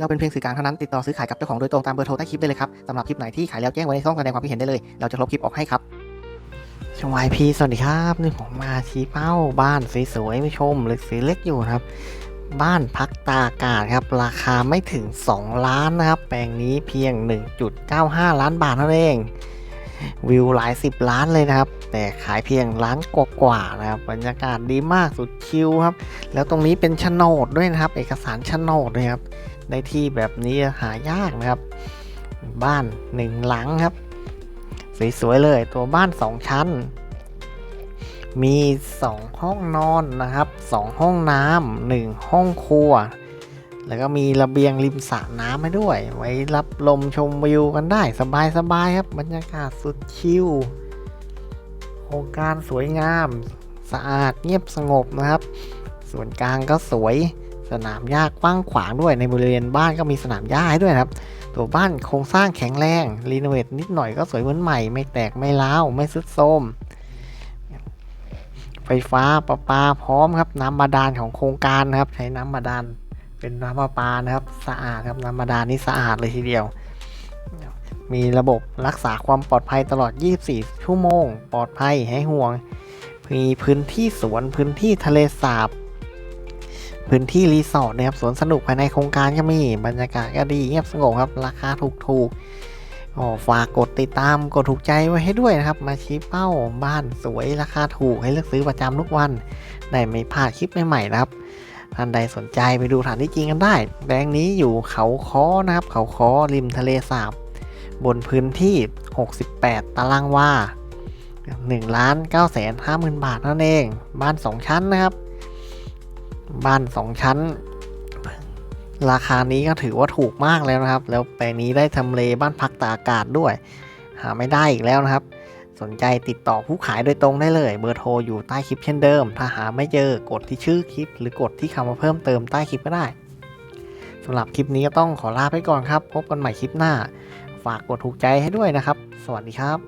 เราเป็นเพียงสื่อกลางเท่านั้นติดต่อซื้อขายกับเจ้าของโดยตรงตามเบอร์โทรใต้คลิปได้เลยครับสำหรับคลิปไหนที่ขายแล้วแจ้งไว้ในช่องแสดงความคิดเห็นได้เลย เราจะลบคลิปออกให้ครับช่องวายพีสวัสดีครับนี่ผมมาชี้เป้าบ้านสวยๆไม่ชมเล็กสีเล็กอยู่นะครับ บ้านพักตากอากาศครับ ราคาไม่ถึง 2 ล้านนะครับ แปลงนี้เพียง 1.95 ล้านบาทเท่านั้นเอง วิวหลายสิบล้านเลยนะครับ แต่ขายเพียงล้านกว่าๆนะครับบรรยากาศดีมากสุดชิลครับ แล้วตรงนี้เป็นโฉนดด้วยนะครับ เอกสารโฉนดนะครับในที่แบบนี้หายากนะครับ บ้านหนึ่งหลังครับสวยๆเลยตัวบ้านสองชั้น มีสองห้องนอนนะครับสองห้องน้ำหนึ่งห้องครัว แล้วก็มีระเบียงริมสระน้ำให้ด้วย ไว้รับลมชมวิวกันได้สบายๆครับบรรยากาศสุดชิล โครงการสวยงาม สะอาดเงียบสงบนะครับส่วนกลางก็สวยสนามหญ้ากว้างขวางด้วยในบริเวณบ้านก็มีสนามหญ้าให้ด้วยครับ ตัวบ้านโครงสร้างแข็งแรงรีโนเวทนิดหน่อยก็สวยเหมือนใหม่ ไม่แตกไม่ร้าวไม่สุดโทมไฟฟ้าประปาพร้อมครับน้ำบาดาลของโครงการนะครับ ใช้น้ำบาดาลเป็นน้ำประปานะครับ สะอาดครับน้ำบาดาลนี่สะอาดเลยทีเดียว มีระบบรักษาความปลอดภัยตลอด 24 ชั่วโมง ปลอดภัยให้ห่วง มีพื้นที่สวนพื้นที่ทะเลสาบ พื้นที่รีสอร์ทนะครับสวนสนุกภายในโครงการก็มี บรรยากาศก็ดีเงียบสงบครับ ราคาถูกๆอ๋อฝากกดติดตามกดถูกใจไว้ให้ด้วยนะครับ มาชี้เป้าบ้านสวยราคาถูกให้เลือกซื้อประจำทุกวัน ได้ไม่พลาดคลิปใหม่ๆนะครับท่านใดสนใจไปดูสถานที่จริงกันได้ แปลงนี้อยู่เขาค้อนะครับ เขาค้อริมทะเลสาบ บนพื้นที่ 68 ตารางวา1ล้าน9แสน5หมื่นบาทนั่นเอง บ้าน 2 ชั้นนะครับ บ้าน 2 ชั้น ราคานี้ก็ถือว่าถูกมากแล้วนะครับ แล้วแปลงนี้ได้ทำเลบ้านพักตากอากาศด้วย หาไม่ได้อีกแล้วนะครับ สนใจติดต่อผู้ขายโดยตรงได้เลย เบอร์โทรอยู่ใต้คลิปเช่นเดิม ถ้าหาไม่เจอกดที่ชื่อคลิป หรือกดที่คำว่าเพิ่มเติมใต้คลิปก็ได้สำหรับคลิปนี้ก็ต้องขอลาไปก่อนครับ พบกันใหม่คลิปหน้า ฝากกดถูกใจให้ด้วยนะครับ สวัสดีครับ